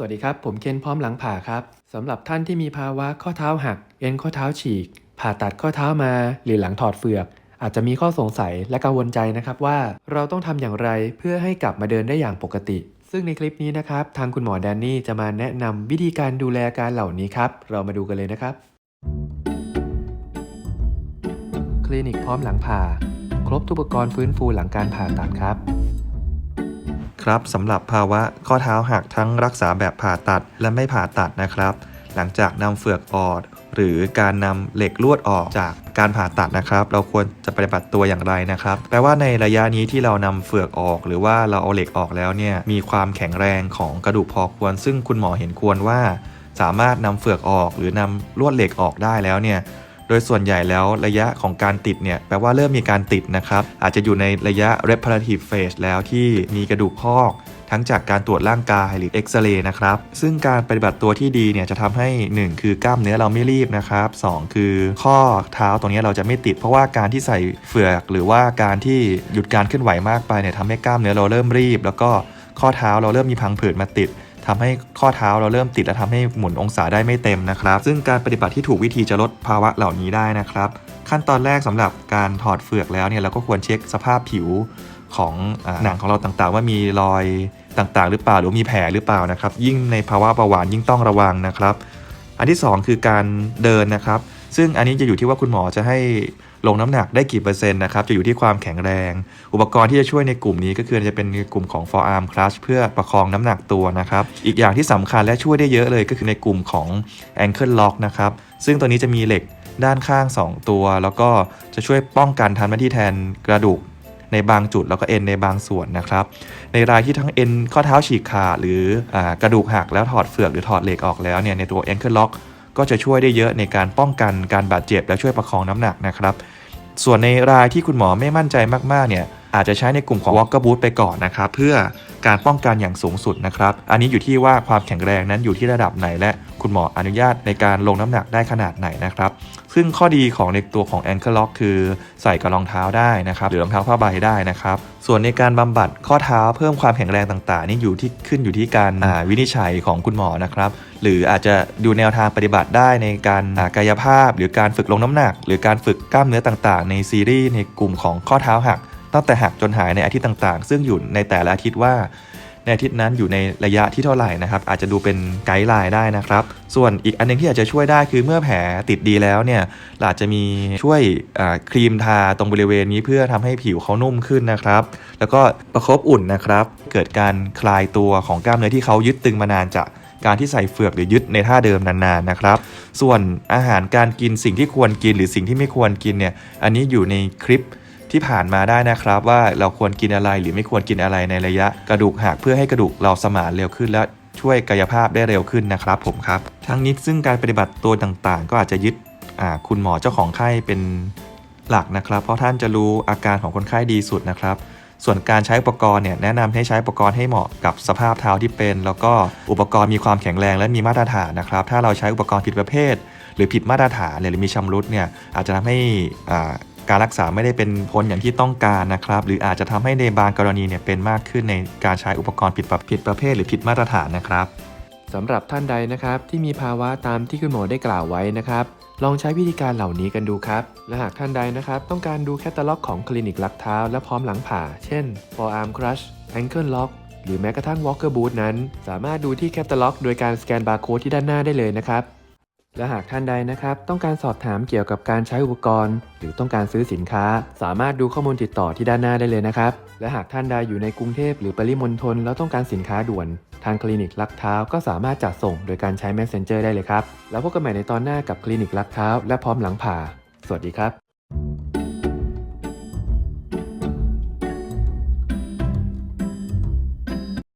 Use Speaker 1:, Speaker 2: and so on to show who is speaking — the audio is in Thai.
Speaker 1: สวัสดีครับ ผมเคนพร้อมหลังผ่าครับสำหรับท่านที่มีภาวะข้อเท้าหัก เอ็นข้อเท้าฉีก ผ่าตัดข้อเท้ามา หรือหลังถอดเฟือก อาจจะมีข้อสงสัยและกังวลใจนะครับว่าเราต้องทำอย่างไรเพื่อให้กลับมาเดินได้อย่างปกติ ซึ่งในคลิปนี้นะครับ ทางคุณหมอแดนนี่จะมาแนะนำวิธีการดูแลการเหล่านี้ครับ เรามาดูกันเลยนะครับ คลินิกพร้อมหลังผ่า ครบทุกอุปกรณ์ฟื้นฟูหลังการผ่าตัดครับ
Speaker 2: ครับสำหรับภาวะข้อเท้าหักทั้งรักษาแบบผ่าตัดและไม่ผ่าตัดนะครับ หลังจากนำเฟือกออกหรือการนำเหล็กลวดออกจากการผ่าตัดนะครับ เราควรจะปฏิบัติตัวอย่างไรนะครับ แปลว่าในระยะนี้ที่เรานำเฟือกออก หรือว่าเราเอาเหล็กออกแล้วเนี่ยมีความแข็งแรงของกระดูกพอควร ซึ่งคุณหมอเห็นควรว่า สามารถนำเฟือกออก หรือนำลวดเหล็กออกได้แล้วเนี่ย โดยส่วนใหญ่แล้วระยะของการติดเนี่ยแปลว่าเริ่มมีการติดนะครับ อาจจะอยู่ในระยะ reparative phase แล้วที่มีกระดูกพอกทั้งจากการตรวจร่างกายหรือเอ็กซเรย์นะครับ ซึ่งการปฏิบัติตัวที่ดีเนี่ยจะทำให้ 1 คือกล้ามเนื้อเราไม่รีบนะครับ 2 คือข้อเท้าตรงนี้เราจะไม่ติด เพราะว่าการที่ใส่เฟือก หรือว่าการที่หยุดการเคลื่อนไหวมากไปเนี่ยทำให้กล้ามเนื้อเราเริ่มรีบ แล้วก็ข้อเท้าเราเริ่มมีพังผืดมาติด ทำให้ข้อเท้าเราเริ่มติดและทำให้หมุนองศาได้ไม่เต็มนะครับ ซึ่งการปฏิบัติที่ถูกวิธีจะลดภาวะเหล่านี้ได้นะครับ ขั้นตอนแรกสำหรับการถอดเฟือกแล้วเนี่ยเราก็ควรเช็คสภาพผิวของหนังของเราต่างๆ ว่ามีรอยต่างๆ หรือเปล่าหรือมีแผลหรือเปล่านะครับ ยิ่งในภาวะเบาหวานยิ่งต้องระวังนะครับ อันที่ 2 คือการเดินนะครับ ซึ่งอันนี้จะอยู่ที่ว่าคุณหมอจะให้ ลงน้ำหนักได้กี่เปอร์เซ็นต์นะครับ จะอยู่ที่ความแข็งแรง อุปกรณ์ที่จะช่วยในกลุ่มนี้ก็คือจะเป็นกลุ่มของ forearm clutch เพื่อประคองน้ำหนักตัวนะครับ อีกอย่างที่สำคัญและช่วยได้เยอะเลยก็คือในกลุ่มของ ankle lock นะครับ ซึ่งตัวนี้จะมีเหล็กด้านข้าง 2 ตัว แล้วก็จะช่วยป้องกันทำหน้าที่แทนกระดูกในบางจุดแล้วก็เอ็นในบางส่วนนะครับ ในรายที่ทั้งเอ็นข้อเท้าฉีกขาดหรืออกระดูกหักแล้วถอดเฟือกหรือถอดเหล็กออกแล้วเนี่ยในตัว ankle lock ก็ ก็จะช่วยได้เยอะในการป้องกันการบาดเจ็บและช่วยประคองน้ำหนักนะครับ ส่วนในรายที่คุณหมอไม่มั่นใจมากๆเนี่ย อาจจะใช้ในกลุ่มของ walker boot ไปก่อนนะครับเพื่อการป้องกันอย่างสูงสุดนะครับ อันนี้อยู่ที่ว่าความแข็งแรงนั้นอยู่ที่ระดับไหน และคุณหมออนุญาตในการลงน้ำหนักได้ขนาดไหนนะครับ ซึ่งข้อดีของในตัวของ ankle lock คือใส่กับรองเท้าได้นะครับหรือรองเท้าผ้าใบได้นะครับ ส่วนในการบำบัดข้อเท้าเพิ่มความแข็งแรงต่างๆ นี่อยู่ที่ขึ้นอยู่ที่การวินิจฉัยของคุณหมอนะครับ หรืออาจจะดูแนวทางปฏิบัติได้ในการกายภาพ หรือการฝึกลงน้ำหนัก หรือการฝึกกล้ามเนื้อต่างๆ ในซีรีส์ในกลุ่มของข้อเท้าหัก ตั้งแต่หักจนหายในอาทิตย์ต่างๆ ซึ่งอยู่ในแต่ละอาทิตย์ว่า ในอาทิตย์นั้นอยู่ในระยะที่เท่าไหร่นะครับ อาจจะดูเป็นไกด์ไลน์ได้นะครับ ส่วนอีกอันหนึงที่อาจจะช่วยได้คือเมื่อแผลติดดีแล้วเนี่ยเราอาจจะมีช่วยครีมทาตรงบริเวณนี้เพื่อทำให้ผิวเขานุ่มขึ้นนะครับ แล้วก็ประคบอุ่นนะครับ เกิดการคลายตัวของกล้ามเนื้อที่เขายึดตึงมานานจากการที่ใส่เฟือกหรือยึดในท่าเดิมนานๆนะครับ ส่วนอาหารการกินสิ่งที่ควรกินหรือสิ่งที่ไม่ควรกินเนี่ย อันนี้อยู่ในคลิป ที่ผ่านมาได้นะครับว่าเราควรกินอะไรหรือไม่ควรกินอะไรในระยะกระดูกหักเพื่อให้กระดูกเราสมานเร็วขึ้นและช่วยกายภาพได้เร็วขึ้นนะครับผมครับ ทั้งนี้ซึ่งการปฏิบัติตัวต่างๆ ก็อาจจะยึดคุณหมอเจ้าของไข้เป็นหลักนะครับ เพราะท่านจะรู้อาการของคนไข้ดีสุดนะครับ ส่วนการใช้อุปกรณ์เนี่ยแนะนำให้ใช้อุปกรณ์ให้เหมาะกับสภาพเท้าที่เป็น แล้วก็อุปกรณ์มีความแข็งแรงและมีมาตรฐานนะครับ ถ้าเราใช้อุปกรณ์ผิดประเภท หรือผิดมาตรฐานหรือมีชำรุดเนี่ยอาจจะทำให้อ่า การรักษาไม่ได้เป็นผลอย่างที่ต้องการนะครับ หรืออาจจะทำให้ในบางกรณีเนี่ยเป็นมากขึ้นในการใช้อุปกรณ์ผิดประผิดประเภท หรือผิดมาตรฐานนะครับ
Speaker 1: สำหรับท่านใดนะครับที่มีภาวะตามที่คุณหมอได้กล่าวไว้นะครับ ลองใช้วิธีการเหล่านี้กันดูครับ และหากท่านใดนะครับ ต้องการดูแคตตาล็อกของคลินิกลักเท้า และพร้อมหลังผ่า เช่น forearm crush ankle lock หรือแม้กระทั่ง walker boot นั้น สามารถดูที่แคตตาล็อก โดยการสแกนบาร์โค้ดที่ด้านหน้าได้เลยนะครับ และหากท่านใดนะครับ ต้องการสอบถามเกี่ยวกับการใช้อุปกรณ์ หรือต้องการซื้อสินค้า สามารถดูข้อมูลติดต่อที่ด้านหน้าได้เลยนะครับ และหากท่านใดอยู่ในกรุงเทพหรือปริมณฑลแล้วต้องการสินค้าด่วน ทางคลินิกลักเท้าก็สามารถจัดส่งโดยการใช้ Messenger ได้เลยครับ แล้วพบกันใหม่ในตอนหน้ากับคลินิกลักเท้า และพร้อมหลังผ่า สวัสดีครับ